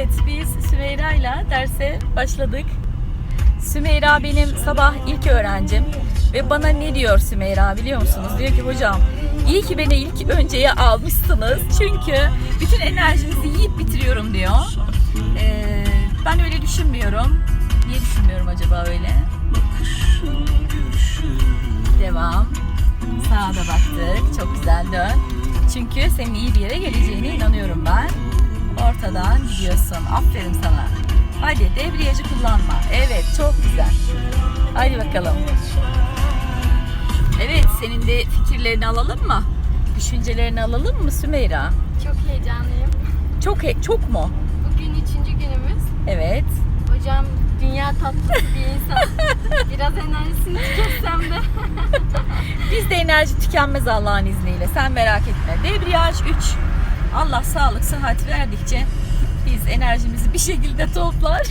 Evet biz Sümeyra ile derse başladık. Sümeyra benim sabah ilk öğrencim ve bana ne diyor Sümeyra biliyor musunuz? Diyor ki hocam iyi ki beni ilk önceye almışsınız çünkü bütün enerjinizi yiyip bitiriyorum diyor. Ee, ben öyle düşünmüyorum. Niye düşünmüyorum acaba öyle? Devam. Sağa da baktık. Çok güzel dön. Çünkü senin iyi bir yere geleceğine inanıyorum ben. Gidiyorsun. Aferin sana. Hadi debriyajı kullanma. Evet çok güzel. Hadi bakalım. Evet senin de fikirlerini alalım mı? Düşüncelerini alalım mı Sümeyra? Çok heyecanlıyım. Çok he- çok mu? Bugün üçüncü günümüz. Evet. Hocam dünya tatlısı bir insan. Biraz enerjisini tüketsem de. Bizde enerji tükenmez Allah'ın izniyle. Sen merak etme. Debriyaj 3. Allah sağlık, sıhhat verdikçe biz enerjimizi bir şekilde toplar.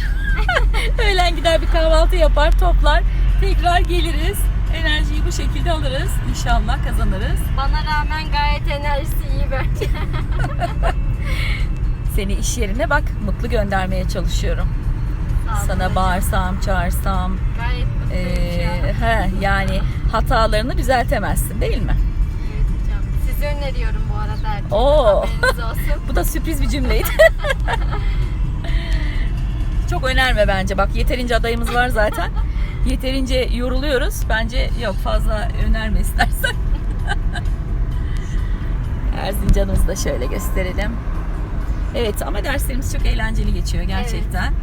Öğlen gider bir kahvaltı yapar, toplar. Tekrar geliriz. Enerjiyi bu şekilde alırız. İnşallah kazanırız. Bana rağmen gayet enerjisi iyi bence. Seni iş yerine bak mutlu göndermeye çalışıyorum. Sağ Sana bağırsam, çağırsam. Gayet Ee, he, yani hatalarını düzeltemezsin değil mi? Evet hocam. Sizi öneriyorum bu arada. Oo. Olsun. Bu da sürpriz bir cümleydi. Çok önerme bence. Bak yeterince adayımız var zaten. Yeterince yoruluyoruz. Bence yok fazla önerme istersen. Erzincan'ımızı da şöyle gösterelim. Evet ama derslerimiz çok eğlenceli geçiyor gerçekten.